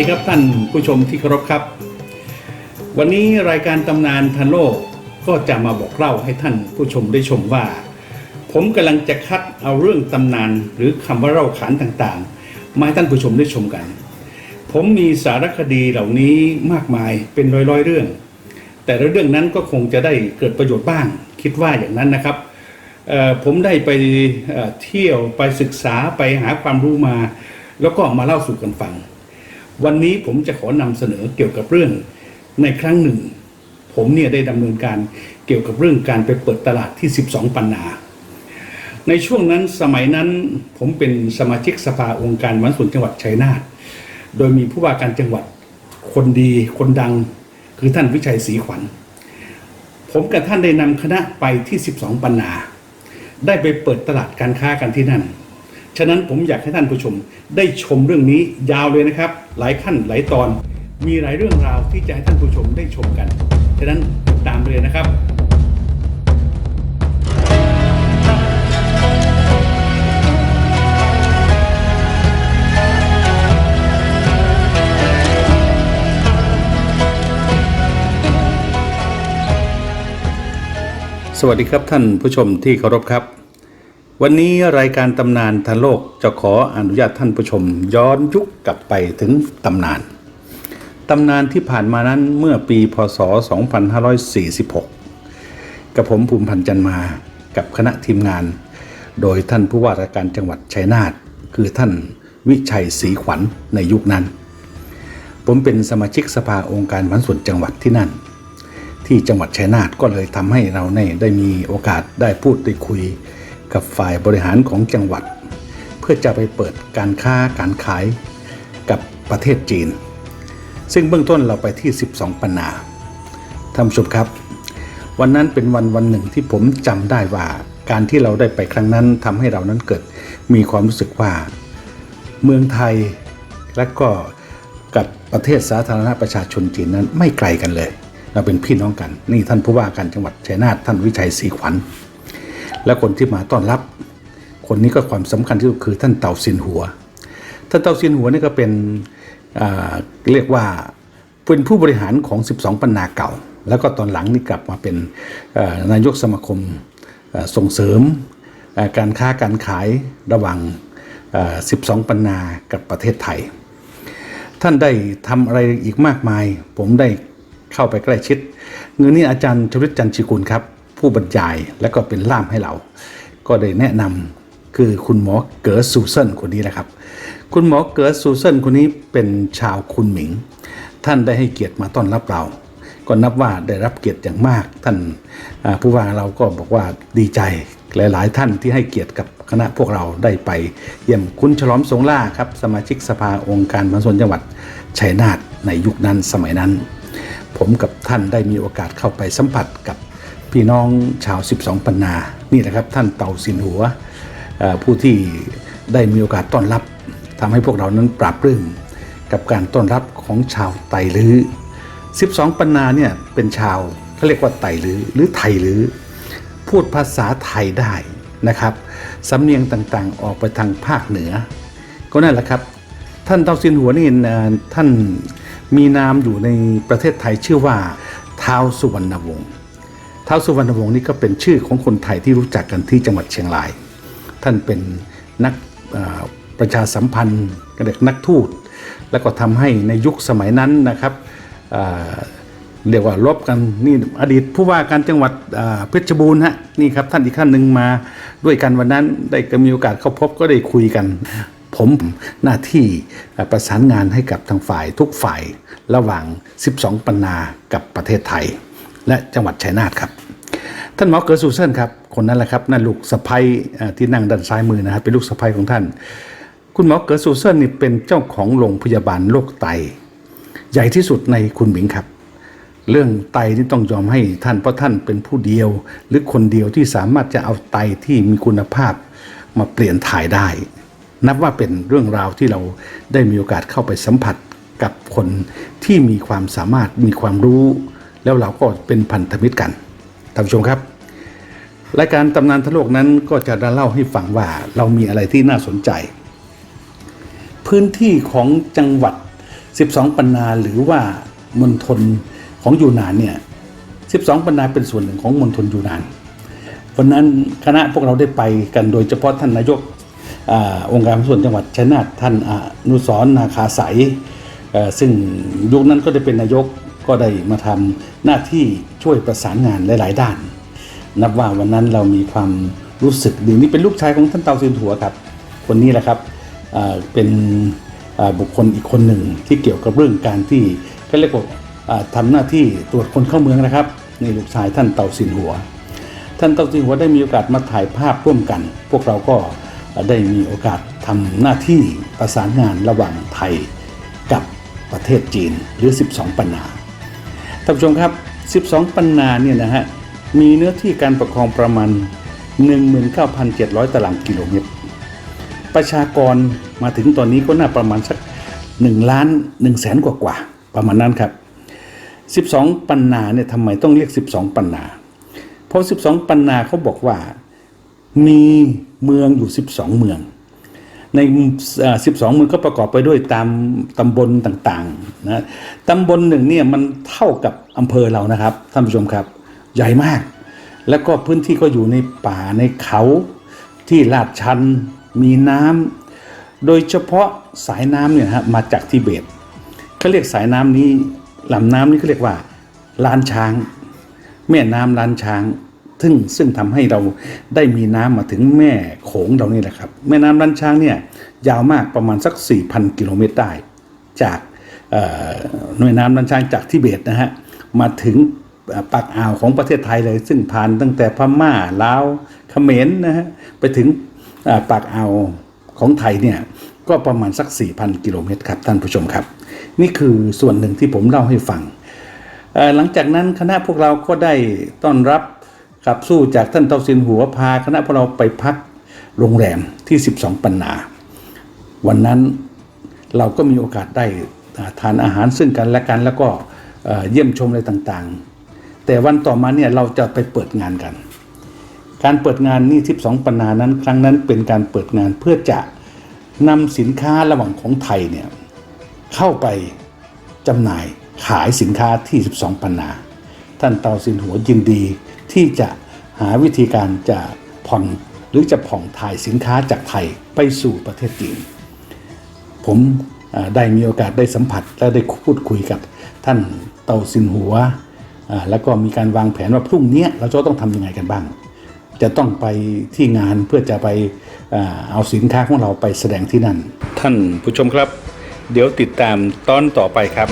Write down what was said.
ดีครับท่านผู้ชมที่เคารพครับ วันนี้รายการตำนานทันโลกก็จะมาบอกเล่าให้ท่านผู้ชมได้ชมว่า ผมกำลังจะคัดเอาเรื่องตำนานหรือคำว่าเล่าขานต่างๆ มาให้ท่านผู้ชมได้ชมกัน ผมมีสารคดีเหล่านี้มากมายเป็นร้อยๆเรื่อง แต่ละเรื่องนั้นก็คงจะได้เกิดประโยชน์บ้าง คิดว่าอย่างนั้นนะครับผมได้ไปเที่ยวไปศึกษาไปหาความรู้มา แล้วก็มาเล่าสู่กันฟัง วันนี้ผมจะขอนำเสนอเกี่ยวกับเรื่องในครั้งหนึ่ง ผมเนี่ยได้ดำเนินการเกี่ยวกับเรื่องการไปเปิดตลาดที่ 12 ปันนา ในช่วงนั้นสมัยนั้นผมเป็นสมาชิกสภาองค์การวันส่วนจังหวัดชัยนาทโดยมีผู้ว่าการจังหวัดคนดีคนดังคือท่านวิชัยศรีขวัญ ผมกับท่านได้นำคณะไปที่ 12 ปันนา ได้ไปเปิดตลาดการค้ากันที่นั่น ฉะนั้นผมอยากให้ท่านผู้ชมได้ชมเรื่องนี้ยาวเลยนะครับ หลายขั้นหลายตอน มีหลายเรื่องราวที่จะให้ท่านผู้ชมได้ชมกัน ฉะนั้นติดตามไปเลยนะครับสวัสดีครับท่านผู้ชมที่เคารพครับ วันนี้รายการตำนานทันโลกจะขออนุญาตท่านผู้ชม ย้อนยุคกลับไปถึงตำนาน ตำนานที่ผ่านมานั้นเมื่อปีพศ 2546 กับผมภูมิพันธ์จันมา กับคณะทีมงาน โดยท่านผู้ว่าราชการจังหวัดชัยนาทคือท่านวิชัยศรีขวัญในยุคนั้น ผมเป็นสมาชิกสภาองค์การวันส่วนจังหวัดที่นั่น ที่จังหวัดชัยนาทก็เลยทำให้เราได้มีโอกาสได้พูดได้คุย กับฝ่ายบริหารของจังหวัด เพื่อจะไปเปิดการค้าการขายกับประเทศจีน ซึ่งเบื้องต้นเราไปที่ 12 ปันนาท่านผู้ชมครับ วันนั้นเป็นวันวันหนึ่งที่ผมจำได้ว่าการที่เราได้ไปครั้งนั้นทำให้เรานั้นเกิดมีความรู้สึกว่า เมืองไทยและก็กับประเทศสาธารณประชาชนจีนนั้นไม่ไกลกันเลย เราเป็นพี่น้องกัน นี่ท่านผู้ว่าการจังหวัดชัยนาทท่านวิชัยศรีขวัญ และคนที่มาต้อนรับ คนนี้ก็ความสำคัญที่สุดคือท่านเต่าซินหัว ท่านเต่าซินหัวนี่ก็เป็นเรียกว่าเป็นผู้บริหารของ 12 ปันนาเก่า แล้วก็ตอนหลังนี่กลับมาเป็นนายกสมาคมส่งเสริมการค้าการขายระหว่างเอ่อ12 ปันนากับประเทศไทย ท่านได้ทำอะไรอีกมากมาย ผมได้เข้าไปใกล้ชิด เงินนี้อาจารย์ชวิตจันทร์ชิกุลครับ ผู้บรรยายและก็เป็นล่ามให้เรา ก็ได้แนะนำคือคุณหมอเก๋อซูเซนคนนี้แหละครับ คุณหมอเก๋อซูเซนคนนี้เป็นชาวคุนหมิง ท่านได้ให้เกียรติมาต้อนรับเราก็นับว่าได้รับเกียรติอย่างมาก ท่านผู้ว่าเราก็บอกว่าดีใจหลาย ๆ ท่านที่ให้เกียรติกับคณะพวกเราได้ไป เยี่ยมคุณฉลอมสงล่าครับ สมาชิกสภาองค์การบริหารส่วนจังหวัดชัยนาทในยุคนั้นสมัยนั้น ผมกับท่านได้มีโอกาสเข้าไปสัมผัสกับ พี่น้องชาว 12 ปันนา นี่แหละครับท่านเต่าสินหัว ผู้ที่ได้มีโอกาสต้อนรับทำให้พวกเรานั้นปราบปลื้มกับการต้อนรับของชาวไตลือ 12 ปันนาเนี่ยเป็นชาวเขาเรียกว่าไตลือหรือไทยลือ พูดภาษาไทยได้นะครับสำเนียงต่างๆ ออกไปทางภาคเหนือ ก็นั่นแหละครับ ท่านเตาซินหัวนี่ท่านมีนามอยู่ในประเทศไทยชื่อว่าท้าวสุวรรณวงศ์ ท้าวสุวรรณวงศ์นี่ก็เป็นชื่อของคนไทยที่รู้จักกันที่จังหวัดเชียงราย ท่านเป็นนักประชาสัมพันธ์เด็กนักทูต แล้วก็ทำให้ในยุคสมัยนั้นนะครับเรียกว่าลบกันนี่อดีตผู้ว่าการจังหวัดเพชรบูรณ์ฮะนี่ครับท่านอีกท่านหนึ่งมาด้วยกันวันนั้นได้ก็มีโอกาสเข้าพบก็ได้คุยกัน ผมหน้าที่ประสานงานให้กับทางฝ่ายทุกฝ่ายระหว่าง 12 ปันนากับประเทศไทย และจังหวัดชัยนาทครับ ท่านหมอเกิร์ซูเซนครับคนนั้นแหละครับนั่นลูกสะพ้ยที่นั่งด้านซ้ายมือนะครับเป็นลูกสะพ้ยของท่าน คุณหมอเกิร์ซูเซนนี่เป็นเจ้าของโรงพยาบาลโรคไต ใหญ่ที่สุดในคุณหมิงครับ เรื่องไตนี่ต้องยอมให้ท่านเพราะท่านเป็นผู้เดียว หรือคนเดียวที่สามารถจะเอาไตที่มีคุณภาพมาเปลี่ยนถ่ายได้ นับว่าเป็นเรื่องราวที่เราได้มีโอกาสเข้าไปสัมผัสกับคนที่มีความสามารถมีความรู้ แล้วเราก็เป็นพันธมิตรกันท่านผู้ชมครับรายการตำนานทะโลกนั้นก็จะเล่าให้ฟังว่าเรามีอะไรที่น่าสนใจ พื้นที่ของจังหวัด 12 ปันนาหรือว่ามณฑลของยูนานเนี่ย 12 ปันนาเป็นส่วนหนึ่งของมณฑลยูนานวันนั้นคณะพวกเราได้ไปกันโดยเฉพาะท่านนายกอาองค์การส่วนจังหวัดชัยนาทท่านอนุสรนาคาใสยอ่อซึ่งยุคนั้นก็ได้เป็นนายก ก็ได้มาทำหน้าที่ช่วยประสานงานหลาย ๆ ด้าน นับว่าวันนั้นเรามีความรู้สึกดีนี่เป็นลูกชายของท่านเตาซินหัวครับ คนนี้แหละครับเป็นบุคคลอีกคนหนึ่งที่เกี่ยวกับเรื่องการที่ก็เรียกว่าอ่าทำหน้าที่ตรวจคนเข้าเมืองนะครับนี่ลูกชายท่านเตาซินหัว ท่านเตาจิงหัวได้มีโอกาสมาถ่ายภาพร่วมกัน พวกเราก็ได้มีโอกาสทำหน้าที่ประสานงานระหว่างไทยกับประเทศจีนหรือ 12 ปันนา ท่านผู้ชมครับ 12 ปันนาเนี่ยนะฮะมีเนื้อที่การปกครองประมาณ 19,700 ตารางกิโลเมตร ประชากรมาถึงตอนนี้ก็น่าประมาณสัก1ล้าน1แสนกว่ากว่าประมาณนั้นครับ 12 ปันนาเนี่ยทำไมต้องเรียก 12 ปันนา เพราะ 12 ปันนาเขาบอกว่ามีเมืองอยู่ 12 เมือง ใน 12 มือก็ประกอบไปด้วยตามตำบลต่างๆนะตำบลหนึ่งเนี่ยมันเท่ากับอำเภอเรานะครับท่านผู้ชมครับ ใหญ่มาก แล้วก็พื้นที่ก็อยู่ในป่าในเขาที่ลาดชันมีน้ำโดยเฉพาะสายน้ำเนี่ยฮะมาจากทิเบตเขาเรียกสายน้ำนี้ลำน้ำนี้เขาเรียกว่าลานช้าง แม่น้ำลานช้าง ซึ่งซึ่งทำให้เราได้มีน้ำมาถึงแม่โขงเรานี่แหละครับ แม่น้ำล้านช้างเนี่ยยาวมากประมาณสัก 4,000 กิโลเมตรได้ จากหน่วยน้ำล้านช้างจากทิเบตนะฮะมาถึงปากอ่าวของประเทศไทยเลย ซึ่งผ่านตั้งแต่พม่าลาวเขมรนะฮะไปถึงปากอ่าวของไทยเนี่ยก็ประมาณสัก 4,000 กิโลเมตรครับท่านผู้ชมครับ นี่คือส่วนหนึ่งที่ผมเล่าให้ฟัง หลังจากนั้นคณะพวกเราก็ได้ต้อนรับ ขับสู้จากท่านเตาสินหัวพาคณะพวกเราไปพักโรงแรมที่ 12 ปันนา วันนั้นเราก็มีโอกาสได้ทานอาหารซึ่งกันและกันแล้วก็เอ่อเยี่ยมชมอะไรต่างๆ แต่วันต่อมาเนี่ยเราจะไปเปิดงานกัน การเปิดงานนี่12ปันนานั้น ครั้งนั้นเป็นการเปิดงานเพื่อจะนำสินค้าระหว่างของไทยเนี่ยเข้าไปจำหน่ายขายสินค้าที่ 12 ปันนา ท่านเตาสินหัวยินดี ที่จะหาวิธีการจะผ่อนหรือจะผ่องถ่ายสินค้าจากไทยไปสู่ประเทศจีน ผมได้มีโอกาสได้สัมผัสและได้พูดคุยกับท่านเตาสินหัว แล้วก็มีการวางแผนว่าพรุ่งนี้เราจะต้องทำยังไงกันบ้าง จะต้องไปที่งานเพื่อจะไปเอาสินค้าของเราไปแสดงที่นั่น ท่านผู้ชมครับ เดี๋ยวติดตามตอนต่อไปครับ